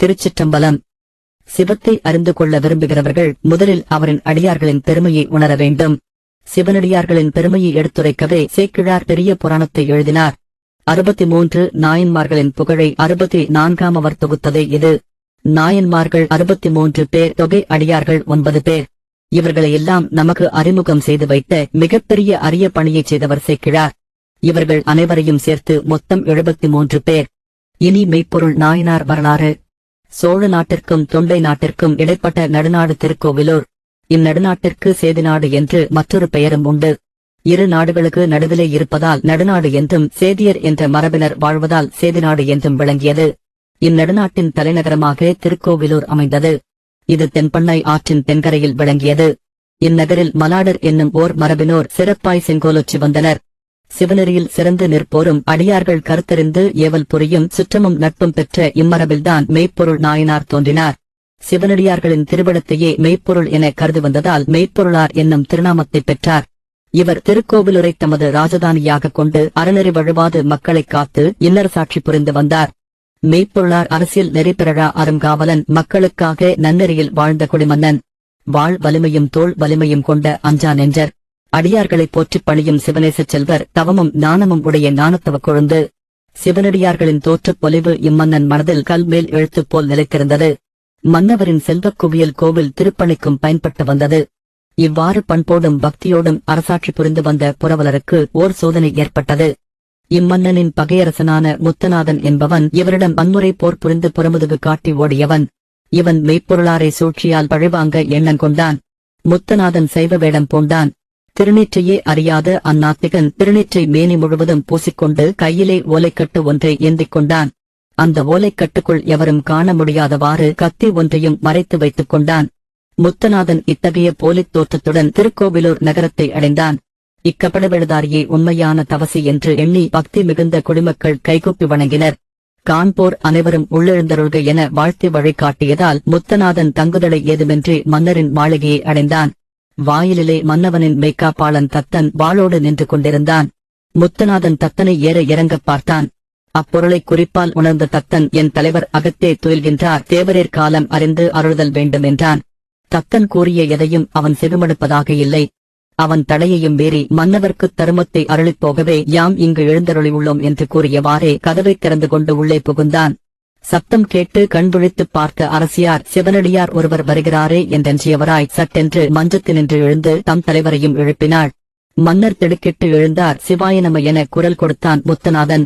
திருச்சிற்றம்பலம். சிவத்தை அறிந்து கொள்ள விரும்புகிறவர்கள் முதலில் அவரின் அடியார்களின் பெருமையை உணர வேண்டும். சிவனடியார்களின் பெருமையை எடுத்துரைக்கவே சேக்கிழார் பெரிய புராணத்தை எழுதினார். அறுபத்தி மூன்று நாயன்மார்களின் புகழை அறுபத்தி நான்காம் அவர் தொகுத்ததே இது. நாயன்மார்கள் அறுபத்தி மூன்று பேர் தொகை அடியார்கள் ஒன்பது பேர். இவர்களை எல்லாம் நமக்கு அறிமுகம் செய்து வைத்த மிகப்பெரிய அரிய பணியை செய்தவர் சேக்கிழார். இவர்கள் அனைவரையும் சேர்த்து மொத்தம் எழுபத்தி மூன்று பேர். இனி மெய்ப்பொருள் நாயனார் வரலாறு. சோழ நாட்டிற்கும் தொண்டை நாட்டிற்கும் இடைப்பட்ட நடுநாடு திருக்கோவிலூர். இந்நடுநாட்டிற்கு சேதிநாடு என்று மற்றொரு பெயரும் உண்டு. இரு நாடுகளுக்கு நடுவிலே இருப்பதால் நடுநாடு என்றும் சேதியர் என்ற மரபினர் வாழ்வதால் சேதிநாடு என்றும் விளங்கியது. இந்நடுநாட்டின் தலைநகரமாக திருக்கோவிலூர் அமைந்தது. இது தென்பண்ணை ஆற்றின் தென்கரையில் விளங்கியது. இந்நகரில் மலாடர் என்னும் ஓர் மரபினோர் சிறப்பாய் செங்கோலொச்சி வந்தனர். சிவநெறியில் சிறந்து நிற்போரும் அடியார்கள் கருத்தறிந்து ஏவல் புரியும் சுற்றமும் நட்பும் பெற்ற இம்மரபில்தான் மெய்ப்பொருள் நாயனார் தோன்றினார். சிவனடியார்களின் திருவிடத்தையே மெய்ப்பொருள் என கருது வந்ததால் மெய்ப்பொருளார் என்னும் திருநாமத்தை பெற்றார். இவர் திருக்கோவிலுரை தமது ராஜதானியாக கொண்டு அறநெறி வழுவாது மக்களை காத்து இன்னர் சாட்சி புரிந்து வந்தார். மெய்ப்பொருளார் அரசியல் நெறிப்பிரழா அருங்காவலன் மக்களுக்காக நன்னெறியில் வாழ்ந்த குடிமன்னன். வாழ் வலிமையும் தோள் வலிமையும் கொண்ட அஞ்சா நெஞ்சர். அடியார்களைப் போற்றிப் பணியும் சிவநேச செல்வர் தவமும் ஞானமும் உடைய நாணத்தவ கொழுந்து சிவனடியார்களின் தோற்றப் பொலிவு இம்மன்னன் மனதில் கல்மேல் எழுத்துப் போல் நிலைத்திருந்தது. மன்னவரின் செல்வக் குவியல் கோவில் திருப்பணிக்கும் பயன்பட்டு வந்தது. இவ்வாறு பண்போடும் பக்தியோடும் அரசாட்சி புரிந்து வந்த புரவலருக்கு ஓர் சோதனை ஏற்பட்டது. இம்மன்னனின் பகையரசனான முத்தநாதன் என்பவன் இவரிடம் வன்முறை போர் புரிந்து புறமுதுகு காட்டி ஓடியவன். இவன் மெய்ப்பொருளாரை சூழ்ச்சியால் பழிவாங்க எண்ணம் கொண்டான் முத்தநாதன் சைவ வேடம் பூண்டான். திருநீற்றையே அறியாத அந்நாத்திகன் திருநீற்றை மேனி முழுவதும் பூசிக்கொண்டு கையிலே ஓலைக்கட்டு ஒன்றை ஏந்திக் கொண்டான். அந்த ஓலைக்கட்டுக்குள் எவரும் காண முடியாதவாறு கத்தி ஒன்றையும் மறைத்து வைத்துக் கொண்டான். முத்தநாதன் இத்தகைய போலித் தோற்றத்துடன் திருக்கோவிலூர் நகரத்தை அடைந்தான். இக்கப்படவெழுதாரியை உண்மையான தவசி என்று எண்ணி பக்தி மிகுந்த குடிமக்கள் கைகூப்பி வணங்கினர். காண்போர் அனைவரும் உள்ளெழுந்தருள்க என வாழ்த்து வழிகாட்டியதால் முத்தநாதன் தங்குதலை ஏதுமின்றி மன்னரின் மாளிகையை அடைந்தான். வாயிலிலே மன்னவனின் மெய்க்காப்பாளன் தத்தன் வாளோடு நின்று கொண்டிருந்தான். முத்தநாதன் தத்தனை ஏற இறங்கப் பார்த்தான். அப்பொருளை குறிப்பால் உணர்ந்த தத்தன் என் தலைவர் அகத்தே துயில்கின்றார் தேவரேர் காலம் அறிந்து அருள்தல் வேண்டும் என்றான் தத்தன் கூறிய எதையும் அவன் செவிமடுப்பதாக இல்லை. அவன் தடையையும் மீறி மன்னவர்க்குத் தருமத்தை அருளிப் போகவே யாம் இங்கு எழுந்தருளி உள்ளோம் என்று கூறியவாறே கதவைத் திறந்து கொண்டு உள்ளே புகுந்தான். சப்தம் கேட்டு கண்விழித்துப் பார்த்த அரசியார் சிவனடியார் ஒருவர் வருகிறாரே என்றெஞ்சியவராய் சட்டென்று மஞ்சத்தினின்று எழுந்து தம் தலைவரையும் எழுப்பினாள். மன்னர் திடுக்கிட்டு எழுந்தார். சிவாயநம என குரல் கொடுத்தான் முத்தநாதன்.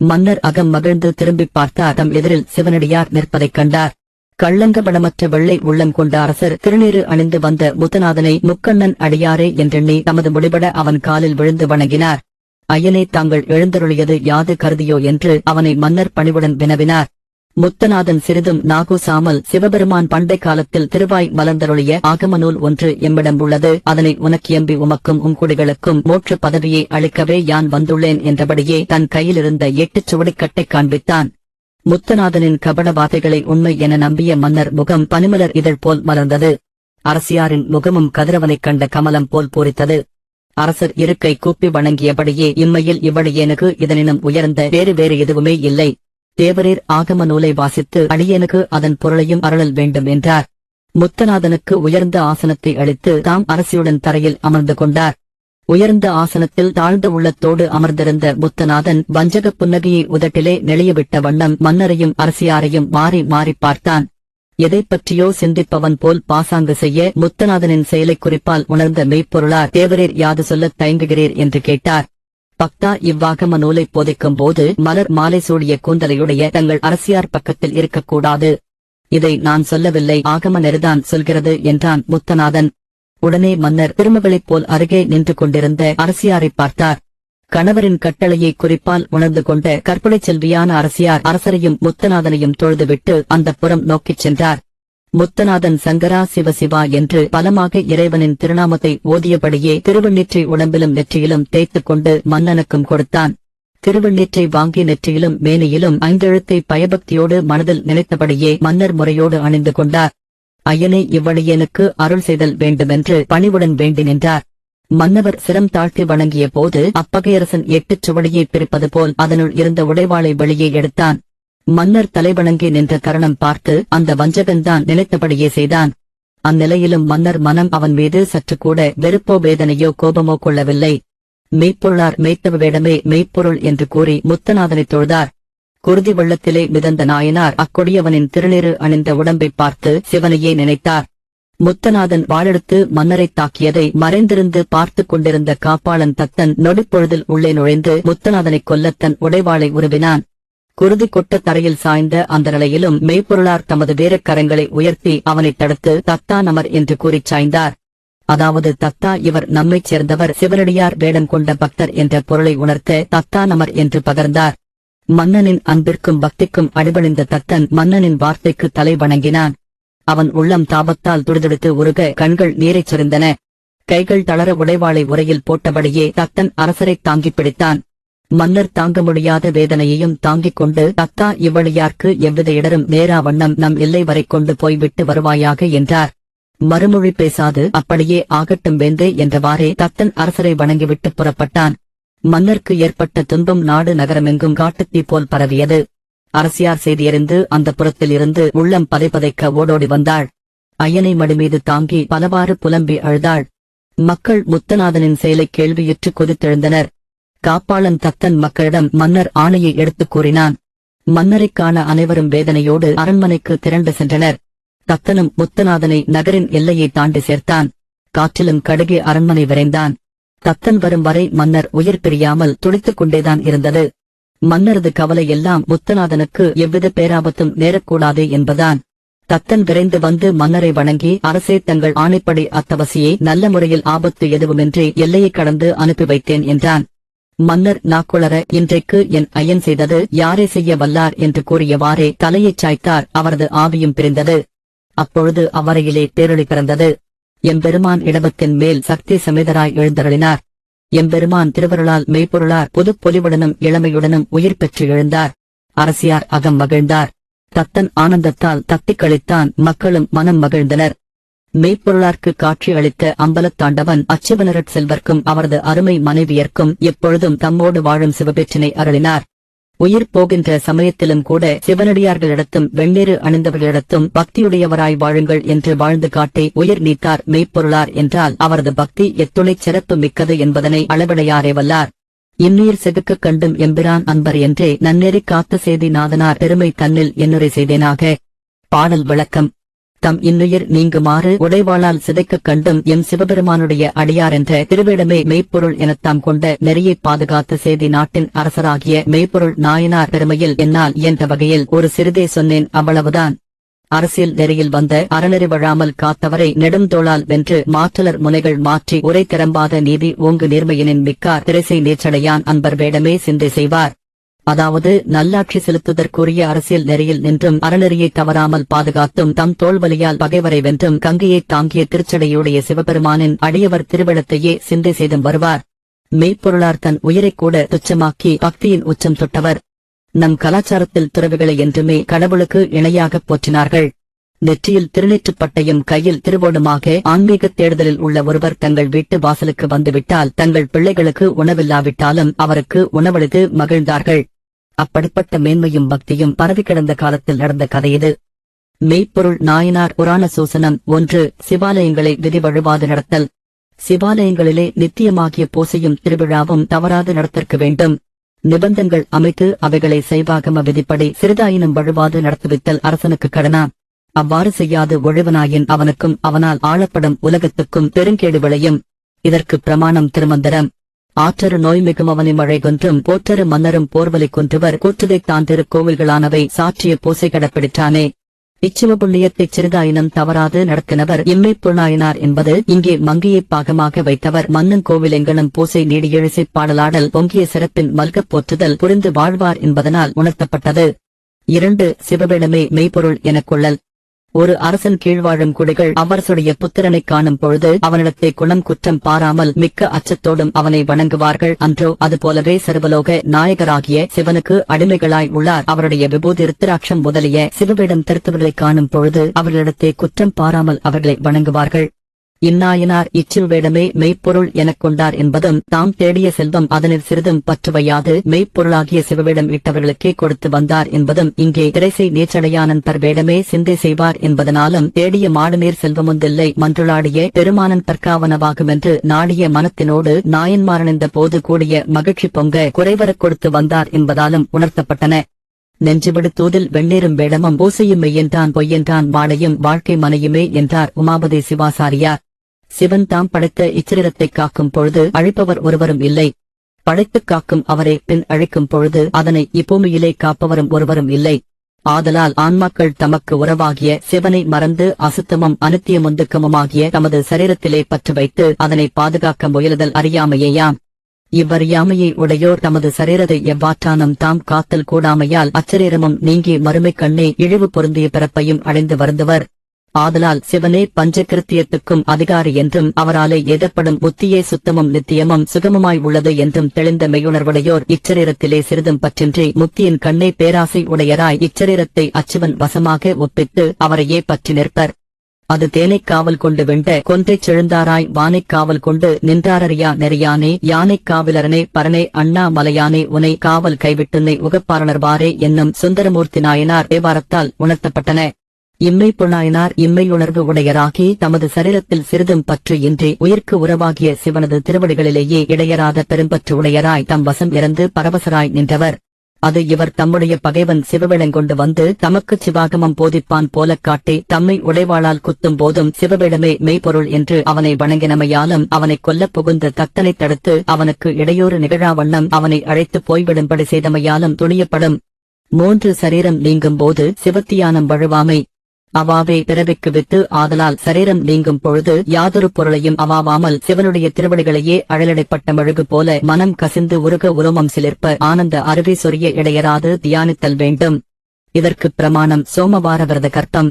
மன்னர் அகம் மகிழ்ந்து திரும்பிப் பார்த்தார். தம் எதிரில் சிவனடியார் நிற்பதைக் கண்டார். கள்ளங்கபடமற்ற வெள்ளை உள்ளம் கொண்ட அரசர் திருநீறு அணிந்து வந்த முத்தநாதனை முக்கண்ணன் அடியாரே என்றெண்ணி தமது முடிபட அவன் காலில் விழுந்து வணங்கினார். ஐயனே தாங்கள் எழுந்தருளியது யாது கருதியோ என்று அவனை மன்னர் பணிவுடன் வினவினார். முத்தநாதன் சிறிதும் நாகூசாமல் சிவபெருமான் பண்டை காலத்தில் திருவாய் மலர்ந்தருளிய ஆகம நூல் ஒன்று எம்மிடம் உள்ளது. அதனை உனக்கு எம்பி உமக்கும் உம் குடிகளுக்கும் மோற்று பதவியை அளிக்கவே யான் வந்துள்ளேன் என்றபடியே தன் கையிலிருந்த எட்டுச் சுவடிக்கட்டை காண்பித்தான். முத்தநாதனின் கபட வார்த்தைகளை உண்மை என நம்பிய மன்னர் முகம் பனிமலர் இதழ் போல் மலர்ந்தது. அரசியாரின் முகமும் கதிரவனைக் கண்ட கமலம் போல் பூரித்தது. அரசர் இருக்கை கூப்பி வணங்கியபடியே இம்மையில் இவ்வழியேனுக்கு இதனினும் உயர்ந்த வேறு வேறு எதுவுமே இல்லை. தேவரீர் ஆகம நூலை வாசித்து அடியனுக்கு அதன் பொருளையும் அருளல் வேண்டும் என்றார். முத்தநாதனுக்கு உயர்ந்த ஆசனத்தை அளித்து தாம் அரசியுடன் தரையில் அமர்ந்து கொண்டார். உயர்ந்த ஆசனத்தில் தாழ்ந்த உள்ளத்தோடு அமர்ந்திருந்த முத்தநாதன் வஞ்சகப் புன்னகையை உதட்டிலே நெளியவிட்ட வண்ணம் மன்னரையும் அரசியாரையும் மாறி மாறி பார்த்தான். எதைப் பற்றியோ சிந்திப்பவன் போல் பாசாங்கு செய்ய முத்தநாதனின் செயலைக் குறிப்பால் உணர்ந்த மெய்ப்பொருளார். தேவரீர் யாது சொல்லத் தயங்குகிறீர் என்று கேட்டார். பக்தா இவ்வாகம நூலை போதிக்கும் போது மலர் மாலை சூடிய கூந்தலையுடைய தங்கள் அரசியார் பக்கத்தில் இருக்கக்கூடாது. இதை நான் சொல்லவில்லை ஆகம நெறிதான் சொல்கிறது என்றான் முத்தநாதன். உடனே மன்னர் திருமகளைப் போல் அருகே நின்று கொண்டிருந்த அரசியாரைப் பார்த்தார். கணவரின் கட்டளையை குறிப்பால் உணர்ந்து கொண்ட கற்பனை செல்வியான அரசியார் அரசரையும் முத்தநாதனையும் தொழுதுவிட்டு அந்த புறம் நோக்கிச் சென்றார். முத்தநாதன் சங்கரா சிவசிவா என்று பலமாக இறைவனின் திருநாமத்தை ஓதியபடியே திருவண்ணீற்றை உடம்பிலும் நெற்றியிலும் தேய்த்துக் கொண்டு மன்னனுக்கும் கொடுத்தான். திருவண்ணீற்றை வாங்கி நெற்றியிலும் மேனியிலும் ஐந்தெழுத்தை பயபக்தியோடு மனதில் நினைத்தபடியே மன்னர் முறையோடு அணிந்து கொண்டார். ஐயனே இவ்வழியனுக்கு அருள் செய்தல் வேண்டுமென்று பணிவுடன் வேண்டி நின்றார். மன்னவர் சிரம் தாழ்த்தி வணங்கிய போது அப்பகையரசன் எட்டுச் சுவடியை பிரிப்பது போல் அதனுள் இருந்த உடைவாளை வெளியே எடுத்தான். மன்னர் தலைவணங்கி நின்ற தருணம் பார்த்து அந்த வஞ்சகன்தான் நினைத்தபடியே செய்தான். அந்நிலையிலும் மன்னர் மனம் அவன் மீது சற்று கூட வெறுப்போ வேதனையோ கோபமோ கொள்ளவில்லை. மெய்ப்பொருளார் மெய்த்தவ வேடமே மெய்ப்பொருள் என்று கூறி முத்தநாதனை தொழுதார். குருதி வெள்ளத்திலே மிதந்த நாயனார் அக்கொடியவனின் திருநீறு அணிந்த உடம்பை பார்த்து சிவனையே நினைத்தார். முத்தநாதன் வாளெடுத்து மன்னரைத் தாக்கியதை மறைந்திருந்து பார்த்துக் கொண்டிருந்த காப்பாளன் தத்தன் நொடிப்பொழுதில் உள்ளே நுழைந்து முத்தநாதனைக் கொல்லத்தன் உடைவாளை உருவினான். குருதி கொட்ட தரையில் சாய்ந்த அந்த நிலையிலும் மெய்ப்பொருளார் தமது வீரக்கரங்களை உயர்த்தி அவனைத் தடுத்து தத்தா நமர் என்று கூறிச் சாய்ந்தார். அதாவது தத்தா இவர் நம்மைச் சேர்ந்தவர் சிவனடியார் வேடம் கொண்ட பக்தர் என்ற பொருளை உணர்த்த தத்தா நமர் என்று பகர்ந்தார். மன்னனின் அன்பிற்கும் பக்திக்கும் அடிபணிந்த தத்தன் மன்னனின் வார்த்தைக்கு தலை வணங்கினான். அவன் உள்ளம் தாபத்தால் துடிதுடித்து உருக கண்கள் நீரைச் சொரிந்தன. கைகள் தளர உடைவாளை உரையில் போட்டபடியே தத்தன் அரசரைத் தாங்கிப் பிடித்தான். மன்னர் தாங்க முடியாத வேதனையையும் தாங்கிக் கொண்டு தத்தா இவ்வழியார்க்கு எவ்வித இடரும் நேரா வண்ணம் நம் எல்லை வரை கொண்டு போய்விட்டு வருவாயாக என்றார். மறுமொழி பேசாது அப்படியே ஆகட்டும் வேந்தே என்றவாறே தத்தன் அரசரை வணங்கிவிட்டு புறப்பட்டான். மன்னர்க்கு ஏற்பட்ட துன்பம் நாடு நகரமெங்கும் காட்டுத்தீ போல் பரவியது. அரசியார் செய்தியறிந்து அந்த புறத்தில் இருந்து உள்ளம் பதைப்பதைக்க ஓடோடி வந்தாள். ஐயனை மடிமீது தாங்கி பலவாறு புலம்பி அழுதாள். மக்கள் முத்தநாதனின் செயலை கேள்வியுற்று கொதித்தெழுந்தனர். காப்பாளன் தத்தன் மக்களிடம் மன்னர் ஆணையை எடுத்துக் கூறினான். மன்னரைக் காண அனைவரும் வேதனையோடு அரண்மனைக்கு திரண்டு சென்றனர். தத்தனும் முத்தநாதனை நகரின் எல்லையை தாண்டி சேர்த்தான். காற்றிலும் கடுகே அரண்மனை விரைந்தான். தத்தன் வரும் வரை மன்னர் உயிர் பிரியாமல் துடித்துக் கொண்டேதான் இருந்தது. மன்னரது கவலை எல்லாம் முத்தநாதனுக்கு எவ்வித பேராபத்தும் நேரக்கூடாதே என்பதான் தத்தன் விரைந்து வந்து மன்னரை வணங்கி அரசே தங்கள் ஆணைப்படி அத்தவசியை நல்ல முறையில் ஆபத்து எதுவுமின்றி எல்லையை கடந்து அனுப்பி வைத்தேன் என்றான். மன்னர் நாக்குளர இன்றைக்கு என் ஐயன் செய்தது யாரே செய்ய வல்லார் என்று கூறியவாறே தலையைச் சாய்த்தார் அவரது ஆவியும் பிரிந்தது. அப்பொழுது அவரையிலே பேரொளி பிறந்தது. எம்பெருமான் இடபத்தின் மேல் சக்தி சமேதராய் எழுந்தருளினார். எம்பெருமான் திருவருளால் மெய்ப்பொருளார் புதுப் பொலிவுடனும் இளமையுடனும் உயிர் பெற்று எழுந்தார். அரசியார் அகம் மகிழ்ந்தார். தத்தன் ஆனந்தத்தால் தத்திக் கழித்தான் மக்களும் மனம் மகிழ்ந்தனர். மெய்ப்பொருளார்க்கு காட்சி அளித்த அம்பலத்தாண்டவன் அச்சுவனரட் செல்வர்க்கும் அவரது அருமை மனைவியர்க்கும் எப்பொழுதும் தம்மோடு வாழும் சிவபெற்றினை அருளினார். உயிர் போகின்ற சமயத்திலும் கூட சிவனடியார்களிடத்தும் வெண்ணீரு அணிந்தவர்களிடத்தும் பக்தியுடையவராய் வாழுங்கள் என்று வாழ்ந்து காட்டி உயிர் நீத்தார் மெய்ப்பொருளார் என்றால் அவரது பக்தி எத்துணைச் சிறப்பு மிக்கது என்பதனை அளவிடையாரே வல்லார். இந்நீர் செதுக்கக் கண்டும் எம்பிரான் அன்பர் என்றே நன்னெறி காத்த செய்தி நாதனார் பெருமை தன்னில் என்னுரை செய்தேனாக. பாடல் விளக்கம். தம் இன்னுயிர் நீங்குமாறு உடைவாளால் சிதைக்கக் கண்டும் எம் சிவபெருமானுடைய அடியார் என்ற திருவிடமே மெய்ப்பொருள் எனத்தாம் கொண்ட நெறியை பாதுகாத்த செய்தி நாட்டின் அரசராகிய மெய்ப்பொருள் நாயனார் பெருமையில் என்னால் என்ற வகையில் ஒரு சிறிதே சொன்னேன். அவ்வளவுதான். அரசியல் நெறியில் வந்த அறநெறி வழாமல் காத்தவரை நெடுந்தோளால் வென்று மாற்றலர் முனைகள் மாற்றி உரை திறம்பாத நீதி ஓங்கு நேர்மையினின் மிக்கார் திரைசை நீச்சடையான் அன்பர் வேடமே சிந்தை செய்வார். அதாவது நல்லாட்சி செலுத்துதற்குரிய அரசியல் நெறியில் நின்றும் அறநெறியை தவறாமல் பாதுகாத்தும் தம் தோல்வலியால் பகைவரை வென்றும் கங்கையைத் தாங்கிய திருச்சடையுடைய சிவபெருமானின் அடியவர் திருவிழத்தையே சிந்தை செய்தும் வருவார். மெய்ப்பொருளார் தன் உயிரை கூட துச்சமாக்கி பக்தியின் உச்சம் தொட்டவர். நம் கலாச்சாரத்தில் துறவிகளை என்றுமே கடவுளுக்கு இணையாகப் போற்றினார்கள். நெற்றியில் திருநெற்றுப் பட்டையும் கையில் திருவோடுமாக ஆன்மீகத் தேடுதலில் உள்ள ஒருவர் தங்கள் வீட்டு வாசலுக்கு வந்துவிட்டால் தங்கள் பிள்ளைகளுக்கு உணவில்லாவிட்டாலும் அவருக்கு உணவளித்து மகிழ்ந்தார்கள். அப்படிப்பட்ட மேன்மையும் பக்தியும் பரவி கிடந்த காலத்தில் நடந்த கதை இது. மெய்ப்பொருள் நாயனார் புராண சூசனம் ஒன்று சிவாலயங்களை விதி வழிபாடு நடத்தல். சிவாலயங்களிலே நித்தியமாகிய பூசையும் திருவிழாவும் தவறாது நடத்திருக்க வேண்டும். நிபந்தங்கள் அமைத்து அவைகளை செய்வாகம விதிப்படி சிறிதாயினும் வழிபாடு நடத்துவித்தல் அரசனுக்கு கடனா? அவ்வாறு செய்யாது ஒழிவனாயின் அவனுக்கும் அவனால் ஆளப்படும் உலகத்துக்கும் பெருங்கேடு விளையும். இதற்கு பிரமாணம் திருமந்திரம். ஆற்றரு நோய் மிகும் அவனை மழை கொன்றும் போற்றரு மன்னரும் போர்வலை கொன்றுவர் கூற்றுதைத் தான் திருக்கோவில்களானவை சாற்றிய பூசை கடப்பிடித்தானே இச்சிவ புண்ணியத்தைச் சிறுதாயினம் தவறாது நடத்தினவர் இம்மை புலனாயினார் என்பது இங்கே மங்கையை பாகமாக வைத்தவர் மன்னன் கோவில் எங்கனும் பூசை நீடியெழுசை பாடலாடல் பொங்கிய சிறப்பின் மல்கப் போற்றுதல் புரிந்து வாழ்வார் என்பதனால் உணர்த்தப்பட்டது. இரண்டு சிவவேடமே மெய்ப்பொருள் எனக் கொள்ளல். ஒரு அரசன் கீழ்வாழும் குடிகள் அவரசுடைய புத்திரனை காணும் பொழுது அவனிடத்தை குணம் குற்றம் பாராமல் மிக்க அச்சத்தோடும் அவனை வணங்குவார்கள். அன்றோ அதுபோலவே சர்வலோக நாயகராகிய சிவனுக்கு அடிமைகளாய் உள்ளார். அவருடைய விபூதி ருத்திராட்சம் முதலிய சிவவேடம் திருத்தவர்களைக் காணும் பொழுது அவர்களிடத்தை குற்றம் பாராமல் அவர்களை வணங்குவார்கள். இந்நாயனார் இச்சிறுவேடமே மெய்ப்பொருள் எனக் கொண்டார் என்பதும் தாம் தேடிய செல்வம் அதனில் சிறிதும் பற்றுவையாது மெய்ப்பொருளாகிய சிவவேடம் இட்டவர்களுக்கே கொடுத்து வந்தார் என்பதும் இங்கே திரைசை நீச்சடையானந்தர் வேடமே சிந்தை செய்வார் என்பதனாலும் தேடிய மாடுநீர் செல்வமுந்தில்லை மன்றுளாடிய பெருமானன் தற்காவனவாகுமென்று நாடிய மனத்தினோடு நாயன்மாரணிந்த போது கூடிய மகிழ்ச்சி பொங்க குறைவரக் கொடுத்து வந்தார் என்பதாலும் உணர்த்தப்பட்டன. நெஞ்சுவிடு தூதில் வெண்ணீரும் வேடமும் பூசையும் மெய்யென்றான் பொய்யென்றான் வாழையும் வாழ்க்கை மனையுமே என்றார் உமாபதி சிவாசாரியார். சிவன் தாம் படைத்த இச்சிரத்தை காக்கும் பொழுது அழிப்பவர் ஒருவரும் இல்லை. படைத்துக் காக்கும் அவரை பின் அழைக்கும் பொழுது அதனை இப்பூமியிலே காப்பவரும் ஒருவரும் இல்லை. ஆதலால் ஆன்மாக்கள் தமக்கு உறவாகிய சிவனை மறந்து அசுத்தமும் அனுத்தியமுந்துக்கமுமாகிய தமது சரீரத்திலே பற்று வைத்து அதனை பாதுகாக்க முயலுதல் அறியாமையேயாம். இவ்வறியாமையை உடையோர் தமது சரீரத்தை எவ்வாற்றானும் தாம் காத்தல் கூடாமையால் அச்சரீரமும் நீங்கி மறுமை கண்ணே இழிவு பொருந்திய பிறப்பையும் அடைந்து வருந்தவர். ஆதலால் சிவனே பஞ்சகிருத்தியத்துக்கும் அதிகாரி என்றும் அவராலே எதப்படும் புத்தியே சுத்தமும் நித்தியமும் சுகமுமாய் உள்ளது என்றும் தெளிந்த மெய்யுணர்வுடையோர் இச்சரீரத்திலே சிறிதும் பற்றின்றி முக்தியின் கண்ணே பேராசை உடையராய் இச்சரீரத்தை அச்சுவன் வசமாக ஒப்பித்து அவரையே பற்றி நிற்பர். அது தேனைக் காவல் கொண்டு வெண்ட கொன்றைச் செழுந்தாராய் வானைக் காவல் கொண்டு நின்றாரறியா நெறியானே யானைக் காவலரனே பரனே அண்ணா மலையானே உனை காவல் கைவிட்டுன்னை உகப்பாரணர்வாரே என்னும் சுந்தரமூர்த்தி நாயனார் தேவாரத்தால் உணர்த்தப்பட்டன. இம்மை புனாயனார் இம்மையுணர்வு உடையராகி தமது சரீரத்தில் சிறிதும் பற்று இன்றி உயிர்க்கு உறவாகிய சிவனது திருவடிகளிலேயே இடையராத பெரும்பற்று உடையராய் தம் வசம் இறந்து பரவசராய் நின்றவர். அது இவர் தம்முடைய பகைவன் சிவவிடங்கொண்டு வந்து தமக்கு சிவாகமம் போதிப்பான் போலக் காட்டி தம்மை உடைவாளால் குத்தும் போதும் சிவவேடமே மெய்ப்பொருள் என்று அவனை வணங்கினமையாலும் அவனை கொல்ல புகுந்த தத்தனை தடுத்து அவனுக்கு இடையூறு நிகழாவண்ணம் அவனை அழைத்து போய்விடும்படி செய்தமையாலும் துணியப்படும். மூன்று சரீரம் நீங்கும் போது சிவத்தியானம் வழுவாமை. அவாவே பிறவிக்கு வித்து ஆதலால் சரீரம் நீங்கும் பொழுது யாதொரு பொருளையும் அவாவாமல் சிவனுடைய திருவடிகளையே அழலடைப்பட்ட மெழுகு போல மனம் கசிந்து உருக உருமம் சிலிர்ப்ப ஆனந்த அருவி சொரிய இடையராது தியானித்தல் வேண்டும். இதற்கு பிரமாணம் சோமவார விரத கர்த்தம்.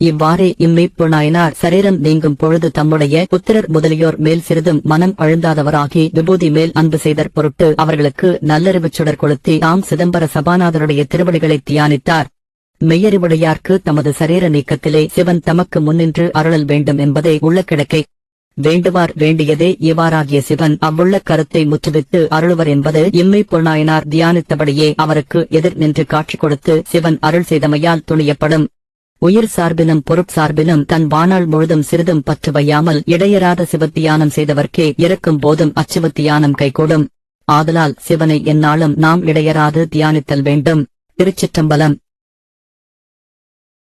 இவ்வாறே இம்மைப்பு நாயனார் சரீரம் நீங்கும் பொழுது தம்முடைய புத்திரர் முதலியோர் மேல் சிறிதும் மனம் அழுந்தாதவராகி விபூதி மேல் அன்பு செய்தற் பொருட்டு அவர்களுக்கு நல்லறிவுச் சுடர் கொளுத்தி தாம் சிதம்பர சபாநாதருடைய திருவடிகளை தியானித்தார். மெய்யறிவுடையார்க்கு தமது சரீர நீக்கத்திலே சிவன் தமக்கு முன்னின்று அருளல் வேண்டும் என்பதே உள்ள கிடக்கை வேண்டுவார் வேண்டியதே இவ்வாறாகிய சிவன் அவ்வுள்ள கருத்தை முற்றுவித்து அருளுவர் என்பது இம்மை பொருநாயனார் தியானித்தபடியே அவருக்கு எதிர் நின்று காட்சி கொடுத்து சிவன் அருள் செய்தமையால் துணியப்படும். உயிர் சார்பினும் பொருட்சார்பினும் தன் வாணாள் முழுதும் சிறிதும் பற்று வையாமல் இடையராத சிவத்தியானம் செய்தவர்க்கே இறக்கும் போதும் அச்சிவத்தியானம் கைகூடும். ஆதலால் சிவனை எந்நாளும் நாம் இடையராது தியானித்தல் வேண்டும். திருச்சிற்றம்பலம்.